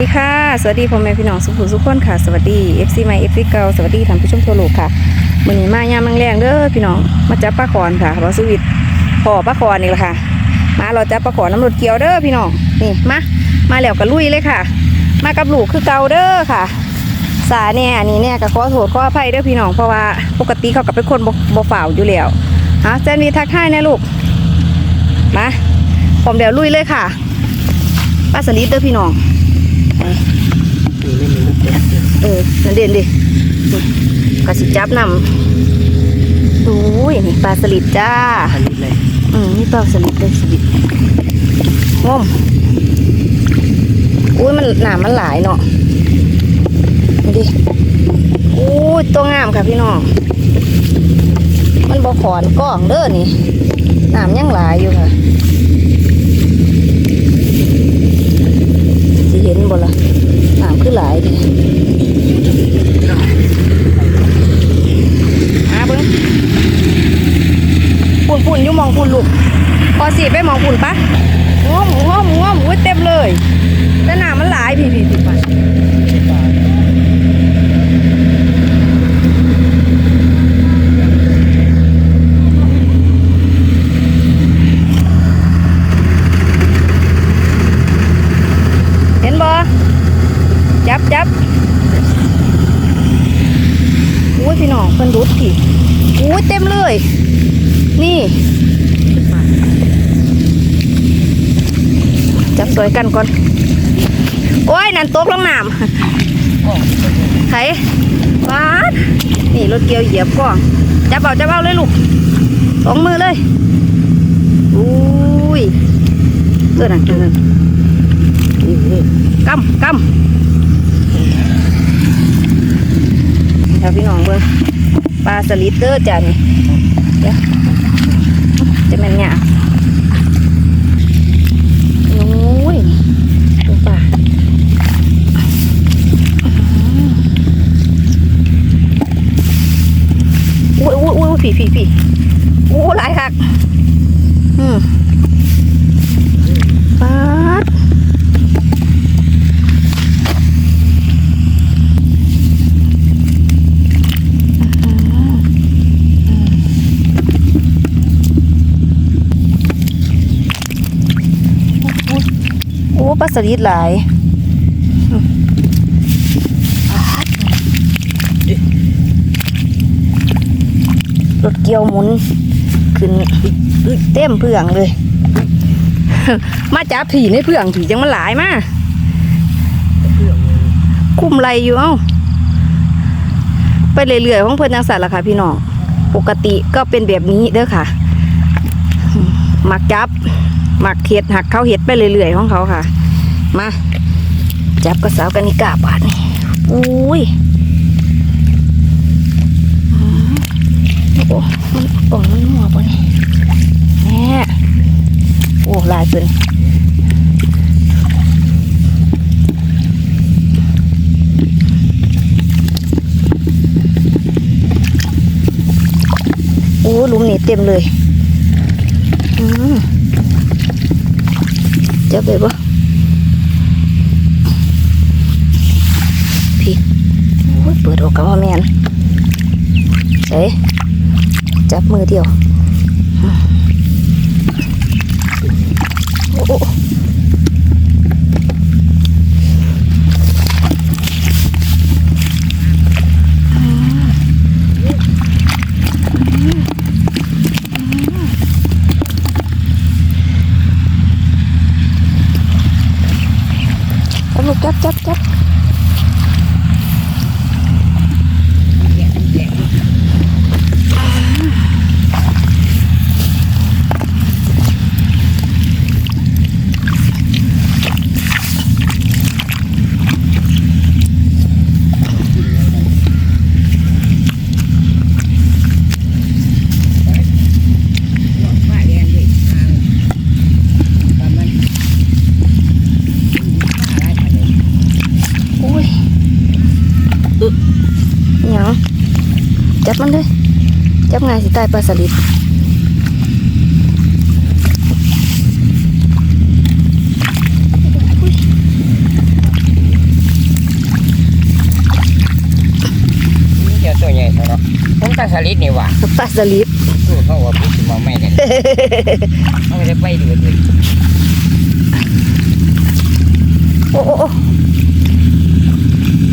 สวัสดีค่ะ สวัสดีพ่อแม่พี่น้องสุขุมสุขคนค่ะ สวัสดี FC ใหม่ FC เก่าสวัสดีท่านผู้ชมทั่วโลกค่ะมื้อนี้มายามแรงๆเด้อพี่น้องมาจับปลาขอนค่ะเราสวิตพ่อปลาขอนนี่แหละค่ะ มาเราจับปลาขอนน้ำรถเกียวเด้อพี่น้องนี่มามาแล้วก็ลุยเลยค่ะ มากับลูกคือเก่าเด้อค่ะ สาเนี่ยอันนี้เนี่ยก็ขอโทษขออภัยเด้อพี่น้องเพราะว่าปกติเขาก็เป็นคนบ่ฝ่าวอยู่แล้วฮะแซนวีทักทายนะลูกมาผมเดี๋ยวลุยเลยค่ะปลาสลิดเด้อพี่น้อง เออนั่นเด่นดินี่กระสิจับนำดูยนี่ปลาสลิดจ้า อันนี้เลยอืมนี่ปลาสลิดเลยสลิดงมอุ้ยมันหนามันหลายเนาะนี่ดิอุ้ยตัวงามค่ะพี่น้อง มันบอขอนกล้องเด้อนี่หนามยังหลายอยู่ค่ะสิเห็นบ่ละ หนามขึ้นหลายดิอาเบิ้งปุ่นปุ่นอยู่มองปุ่นลูกพอสีไปมองปุ่นปะง้อมง้อมง้อมอุ้ยเต็มเลยแต่หนามมันหลายพี่พี่พี่ไปเห็นบ่จับจับอุ้ยพี่น้องเพิ่นดุดพี่อุ้ยเต็มเลย นี่ จับสวยกันก่อน โอ้ย นั่นตกลงน้ำไถฟานี่รถเกียวเหยียบก่อนจับเอาจับเอาเลยลูกสองมือเลยอุ้ยเกินนั่นเกินนั่นนี่นี่กำกำเดี๋ยวพี่น้องเบิ่งปลาสลิดเด้อจ้ะนี่เดี๋ยวจะแม่นหยาโอ้ยดูป่าอุ้ย อุ้ยอุ้ยผีผีผีโอ้หลายคักอืมปาดโอ้ปลาสลิดหลายอืมปาด เดียวหมุน ขึ้นเต็มเพื่องเลย มาจับผีในเพื่องผีจังมันหลายมาคุ้มไรอยู่เอ้าไปเรื่อยๆของเพื่อนจังสัตว์ละค่ะพี่น้องปกติก็เป็นแบบนี้เด้อค่ะมักจับหมักเห็ดหักเขาเห็ดไปเรื่อยๆของเขาค่ะ มา จับกระสาวกันนิกาบาดนี่อุ้ยอืม โอ้มันอ่อนมันหัวปะนี่แหม่โอ้หลายเกินโอ้หลุมนี่เต็มเลยอืมจับไปบ่พี่โอ้ยเปิดออกกับว่าแมนเอ้ จับมือเดียวโอ้ จับมันเลย จับไงสิตายปลาสลิดตัวใหญ่เนะผมปลาสลิดนี่ว่ะปลาสลิดเขาว่าพูดมาไม่ได้เขาจะไปดูเลยโอ้โอ้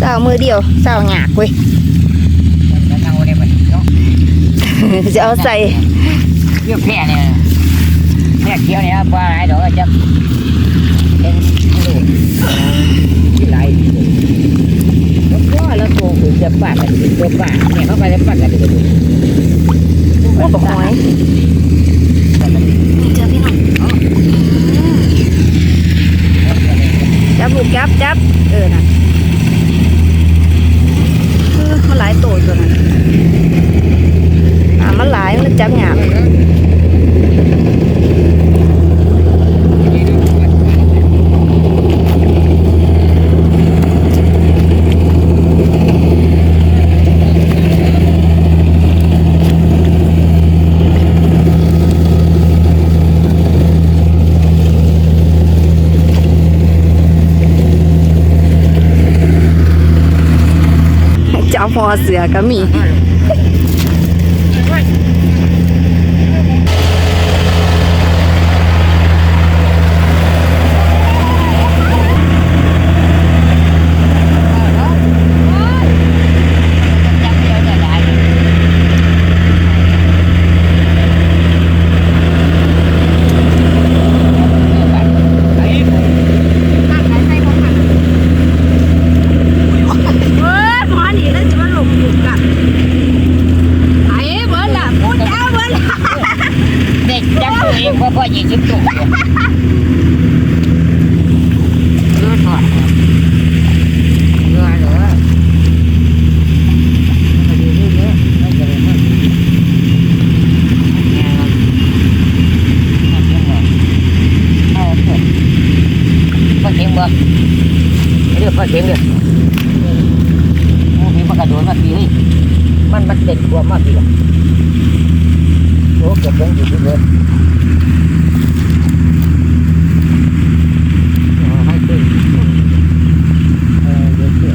สาวมือเดียวสาวหยากเว้ย จะเอาใส่เรื่องแพร่เนี่ยแพร่เขียวเนี่ยปลาไหลดอกจะเป็นลูกที่ไหลแล้วก็แล้วตัวคือจะปากกันตัวปากเนี่ยเขาไปจะปากกันดูโอ้กับหอยนี่เจอพี่น้องจับลูกจับจับเออน่ะเออมันหลายตัวตัวนั้นอ่า มันหลายมันจับหยาบจับพอเสือก็มี เบิร์ดหมอนี่แล้วจะมาหลงอยู่กันไอ้เบิร์ดล่ะพูดยาวเบิร์ดล่ะ เด็กจับตัวเองเพราะพ่อยิงชิบตัวเลือดก่อนเลือดเหรอมาดูเรื่อยๆไม่จะเลยมั้งเนี่ยเราเนี่ยเสียงบ่เอาเถอะฟังเสียงบ่เรื่องฟัง โอ้มีปากกระโดดมาปีนี่มันมันเด็ดกว่ามากทีละโอ้เก็บเงินอยู่ที่เดิมเดี๋ยวเสีย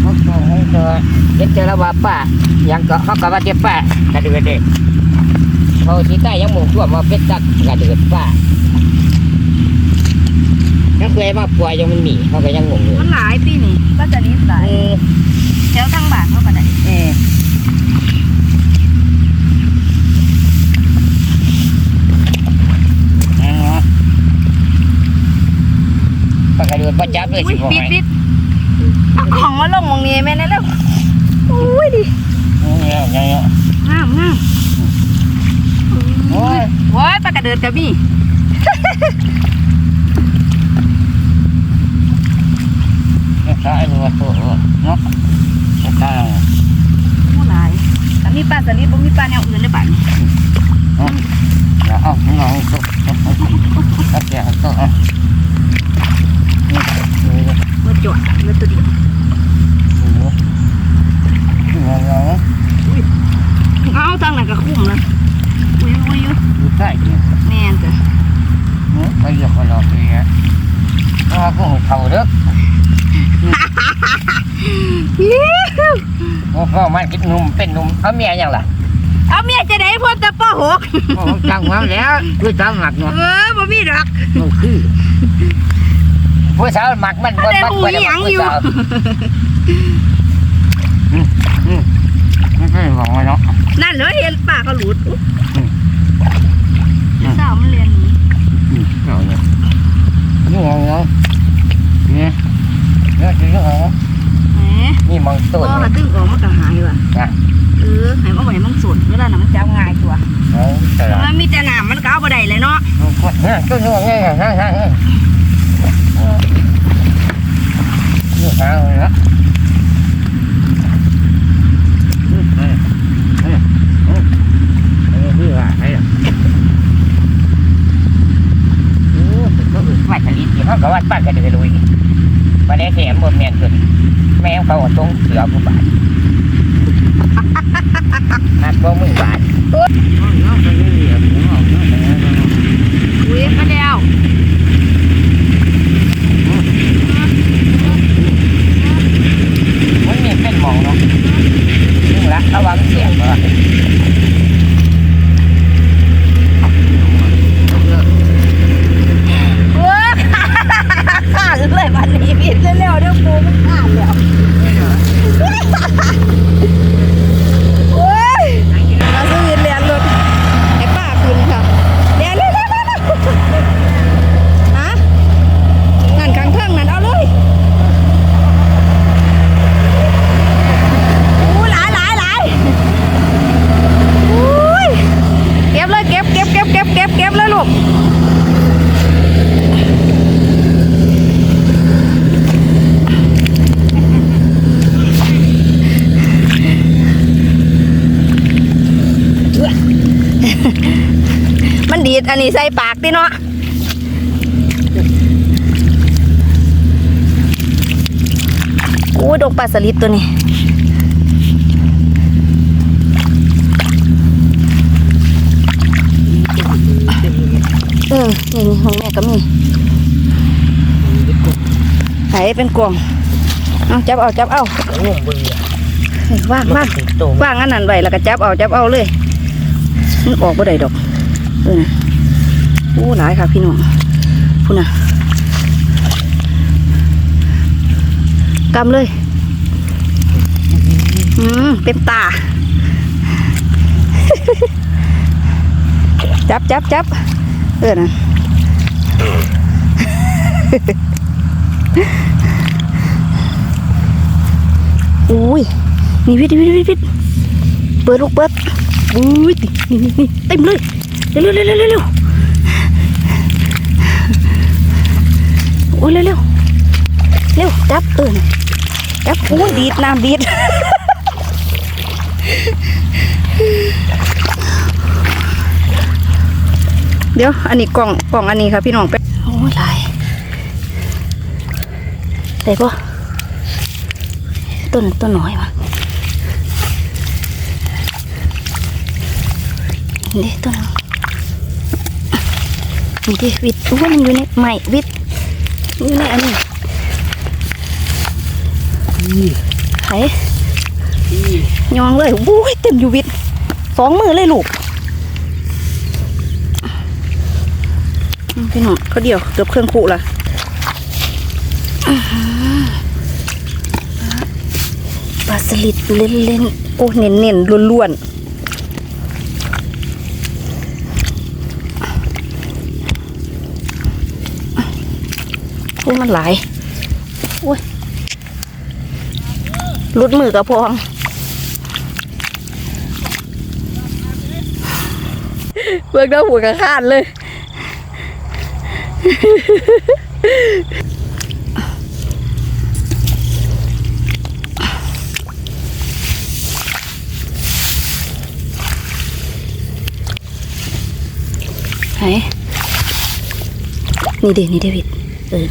เขาเขาให้เจอเด็กเจอแล้วว่าป้ายังก็เขาก็ว่าเจ็บป้ากระเดือดเด็กเขาที่ใต้ยังหมู่ทั่วมาเป็ดตักกระเดือดป้า ยังเคยมาป่วยยังมันหนีเขาก็ยังงงอยู่มันหลายปีนี่ก็จะนิดหลายเออแถวทางบ้านเขาก็ได้เออนั่นเนาะปากกระเดือดป้าจับเลยอุ้สิยบอกปิดให้ปิดเอาของมาลงมองนี้แม่ได้แล้วอุ้ยดิเนี่ยเนี่ยงามงามโอ้ยโอ้ยปลากระเดิดกระ บี่ไม่ใช่ดูว่าตัวเนาะไม่ใช่มันหลายแต่มีปลาสลิดบ่มีปลาแนวอื่นเลยบ้านเอาไม่ลองตัวก็แก่ตัวอะนี่นี่นี่เมื่อจวดเมื่อตัวเดียวนี่นี่เอาทางนั้นก็คุ้มเลยอุ้ยอุ้ยอยดูใต้ดิแม่นจ้ะไปเหยียบมันเราไปอะถ้าก็เขาเด้อ เพราะมันกินนุ่มเป็นนุ่มเอาเมียยังล่ะเอาเมียจะได้พ่อตะป้อหกจังมาแล้วคือตามหมักเนาะเออบ่มีดอกมันคือผู้สาวหมักมันบ่แต่มักหูไปหยังผู้อยู่สาวอืมอืมไม่ใช่หวังไว้เนาะนั่นเลยเห็นปากก็หลุดอุ๊ย อืม สาวมันเรียนหนี้ อืมเอาเนี่ยนี่หวังเนาะนี่เนี่ยคือเรื่องของ แหม นี่มัง พ ต้น อหาตึ้งออกมันก็หายว่ะ นะ เออให้มาไว้มันสดเวลาน่ะมันจะเอาง่ายตัวเอาตลาดมันมีแต่น้ำมันก็เอาบ่ได้เลยเนาะเนี่ยต้นนี้ว่าไงฮะฮะฮะนี่หาเลยนะอืมเฮ้ยเฮ้ยเฮ้ยเฮ้ยพี่ว่าไงอะโอ้ก็อึดไม่ผลิตที่เขาก็วัดป้านกันเลยลุยมาได้แถมบนแมนตัวนี้แม่เขาตรงเสือผู้บาทนัดบ่มึงบาท อุ้ย ดอันนี้ใส่ปากติเนาะโอ้ยดงปลาสลิดตัวนี้เออนี่นี่ของแม่ก็มีไหนเป็นกล่องเอาจับเอาจับเอางงเบื่อเฮ้ยว่างว่างโตว่างอันนั้นไว้แล้วก็จับเอาจับเอาเลยมันออกบ่ได้ดอกเออนะโอ้หลายค่ะพี่น้องพูนะกำเลย อืมเต็มตา จับจับจับเออนะอุ้ยนี่วิทวิทวิทวิทเปิดลูกเปิดอุ้ยนี่นี่นี่เต็มเลย เร็วเร็วเร็วเร็ว อ้ยเร็วเร็วเร็วจับเออน่ะจับโอ้ยดีดน้ำดีดเดี๋ยว อันนี้กล่องกล่องอันนี้ค่ะพี่น้องไปโอ้ยหลายได้ปะต้นต้นน้อยมานี่ต้นนี่ดิวิทย์โอ้ยมันอยู่ในใหม่วิท ย์อยู่ในอันนี้ไห้ยองเลยโอ้ยเต็มอยู่วิทย์สองมือเลยลูกอืมพี่น้องเขาเดียวเกือบเครื่องคู่ละอื้อหือปลาสลิดเล่นๆโอ้เน้นเน้นๆล้วนๆ โอ้มันหลายโอ้ยรุดมือกับพองเบิกได้หัวกระคาดเลย ไหน นี่เดนี่เดวิด เออ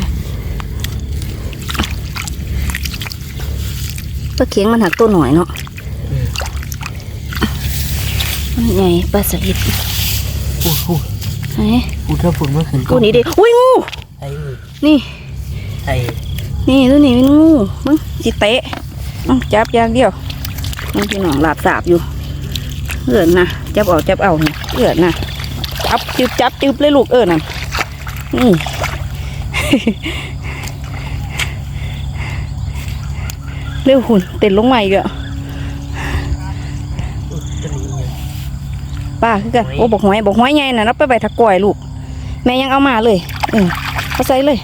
ลาเคียงมันหักตัวหน่อยเนาะมันใหญ่ปลาสลิดพูดพูดไหนพูดถ้าพูดเมื่อคืนกูนี่เด้อุ้ยงูไอ้มือนี่ไอ้นี่ตัวนี้เป็นงูมึงจิเตะอื้อจับอย่างเดียวมึงพี่น้องหลาบสาบอยู่เอือนนะจับเอาจับเอาเนี่ยเอือนนะจับจึบจับจึบเลยลูกเออนั่นนี่ เร็วหุ่นเต้นลงมาอีกอะตัวนี้เนี่ยป้าคือกันโอ้บอกหอยบอกหอยไงน่ะนับไปใบตะกร้อยลูก แม่ยังเอามาเลยเออเอาใส่เลย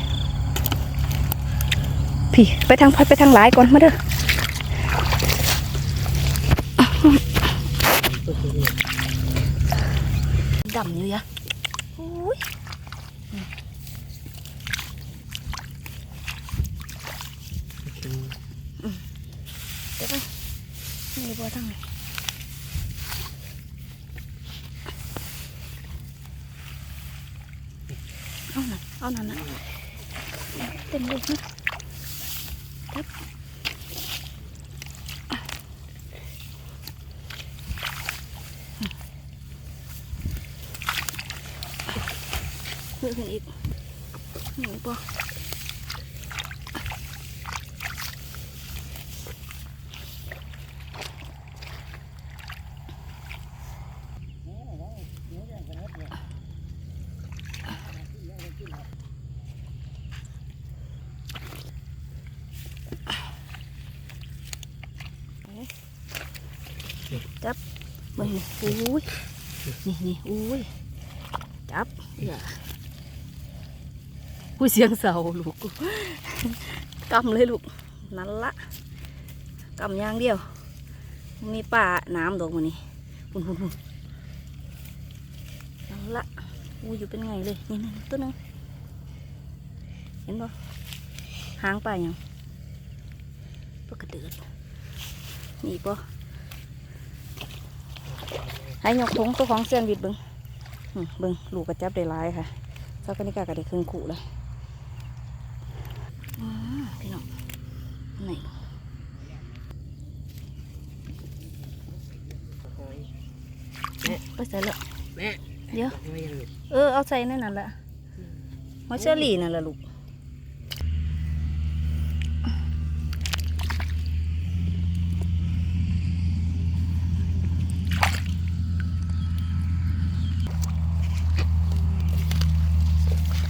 พี่ไปทางพัดไปทางหลายก่อนมาเด้อตัวนี้ดำอยู่ยะโอ้ย เดี๋ยวไปนี่บัวทางเลยเอาหนั่นเอาหนั่นนะเต็มเลยนะครับมือขึ้นอีกหนูปะจับมื อนี่อุ้ยนี่นี่อุ้ยจับอย่ากูเสียงเสาลูกกำเลยลูกนั่นละกำย่างเดียวมีป่าน้ำดอกมันนี่หุ่นหุ่นหุ่นนั่นละอู้อยู่เป็นไงเลยนี่นี่ตัวนึงเห็นบ่หางป่ายังปกระเดือดนี่ปะ ให้ยกทงตัวของเสียนวิดเบิงอืมเบิ่งลูกกระจับได้หลายค่ะเจ้ากันิกาก็ได้ครึ่งขู่เลยอ่าพี่น้องไหนไปใส่แล้วแม่เดี๋ยวไม่ยังเออเอาใส่นั่นนั่นแหละมอเชอรี่นั่นแหละลูก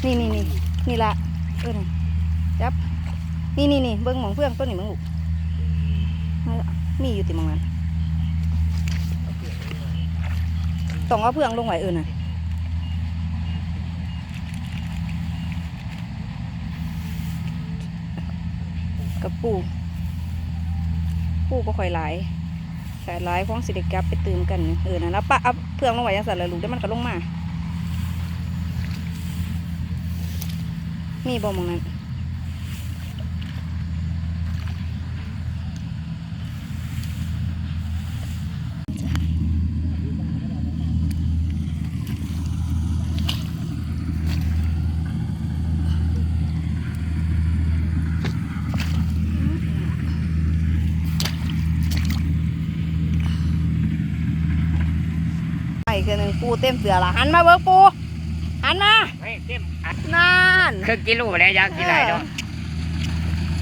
นี่นี่นี่นี่ละเออนี่จับนี่นี่นี่เบิ้งหมองเพื่องต้นนี่มึงลูกนั่นล่ะมีอยู่ติหมองนั้นต้องเอาเพื่องลงไว้เออน่ะกับปูปูก็ค่อยหลายสายหลายของสิเด็กกลับไปตื่มกันนี่เออนั่นแล้วปะเอาเพื่องลงไว้ยังสั่นเลยลูกเดี๋ยวมันก็ลงมา มีบ่หมองนั้นไปคือหนึ่งปูเต็มเสือละหันมาเบิกปูหันมาไม่เต็ม นานครึ่งกิโลแล้วยังกินไรเนาะ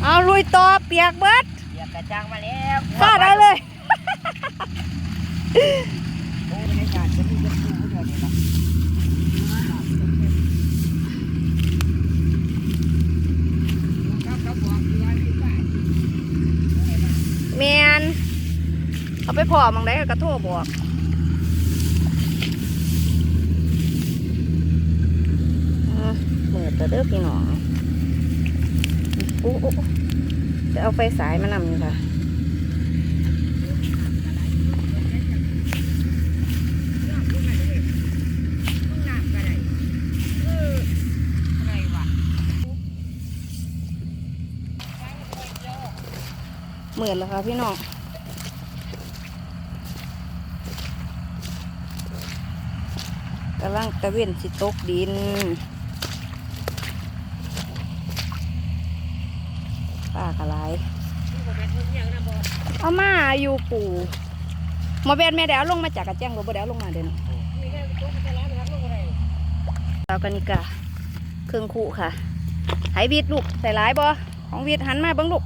เอาลุยต่อเปียกเบิดเบียกกระจังมาแล้วฟาดได้เลยโอ้ยในการจะมีเยอะดูเท่านี้ละแมนเอาไปพอมังได้ก็โทรบอกอ่า เปิดแต่เด้อพี่น้องโอ้โหจะเอาไฟสายมานำอยู่ค่ะเหมือนแล้วค่ะพี่น้องกำลังตะเวนสิตกดิน ป้ากระไรเอามาอยู่ปู่มอเบนแม่เดี๋ยวเอาลงมาจากกระแจ้งบ่บ่เดี๋ยวเอาลงมาเด่นเรากันิกาเครื่องคู่ค่ะไหวีดลูกใส่หลายบ่ของวีดหันมาบิ้งลูก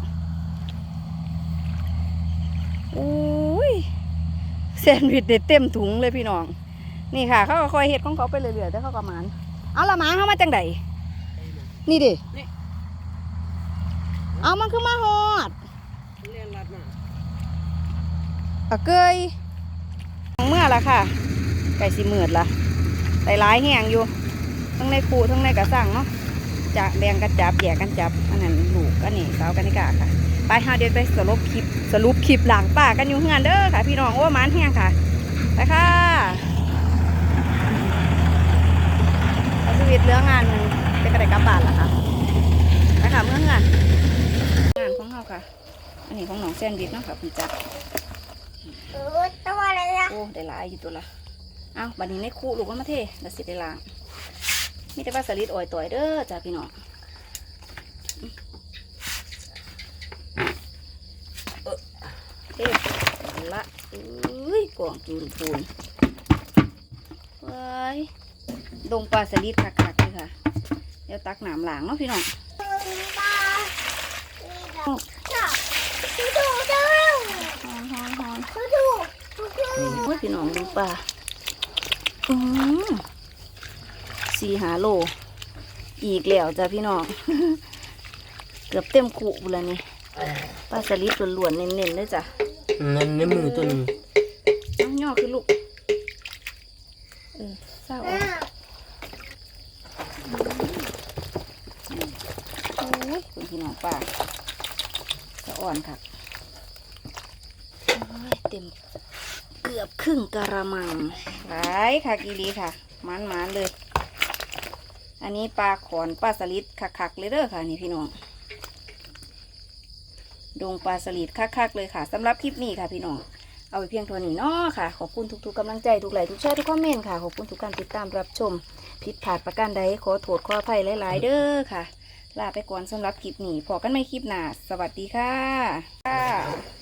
อุ้ยแซนวิชเด็ดเต็มถุงเลยพี่น้อง นี่ค่ะ เขาก็คอยเห็ดของเขาไปเรื่อยๆแต่เขาก็มานเอาละหมาเขามาจังใดนี่ดิ เอามันคือมาหอดเรียนรัดมาอะเกยเมื่อละค่ะ ไก่สีเมือดละไต่ร้ายแห้งอยู่ ทั้งในคูทั้งในกระสังเนาะจะแบ่งกันจับแยกกันจับ อันนั้นลูกอันนี้สาวกันนิกาค่ะ ไปหาเดินไปสรุปคลิปสรุปคลิปหลังป่ากันอยู่เฮือนเด้อค่ะ พี่น้องโอ้มานแห้งค่ะ ไปค่ะชีวิตเรื่องงานเป็นกระไดกลับบ้านละค่ะไปค่ะเมื่องานงานของเราค่ะ อันนี้ของน้องแซนวิชเนาะค่ะคุณจักรเออตัวอะไรล่ะโอ้ได้หลายอยู่ตัวละเอ้าบัดนี้ในคู่ลูกมันมาเทแล้วสิได้ล้างมีแต่ว่าสลิดอ่อยต่อยเด้อจ้าพี่น้องเออเท่ละอุ้ยกล่องจูนปูนเว้ยดงปลาสลิดคักๆเลยค่ะ เดี๋ยวตักน้ำล้างเนาะพี่น้องตา นี่ดอกจ้าดูดูดูฮอนฮอนฮอนดูดูดูดูโอ้ยพี่น้องดูปลาอืมสี่หาโล อีกแล้วจ้ะพี่น้อง เกือบเต็มคุแล้วนี่ปลาสลิดล้วนๆเน้นๆเลยจ้ะนั่นในมือตัวนึงน้องย่อคือลูกเออเศร้าเออะอโอ้ยคุณพี่น้องป้า สะอ่อนค่ะเต็มเกือบครึ่งกระมังไลาค่ะกีรีค่ะมันมันเลย อันนี้ปลาขอนปลาสลิดคักๆเลยเด้อค่ะ นี่พี่น้องดงปลาสลิดคักๆเลยค่ะสำหรับคลิปนี้ค่ะพี่น้องเอาไปเพียงเท่านี้เนาะค่ะ ขอบคุณทุกๆกำลังใจทุกไลค์ทุกแชร์ทุกคอมเมนต์ค่ะ ขอบคุณทุกการติดตามรับชม ผิดพลาดประการใดขอโทษขออภัยหลาย ๆ เด้อค่ะ ลาไปก่อนสำหรับคลิปนี้พอกันไม่คลิปหน้าสวัสดีค่ะ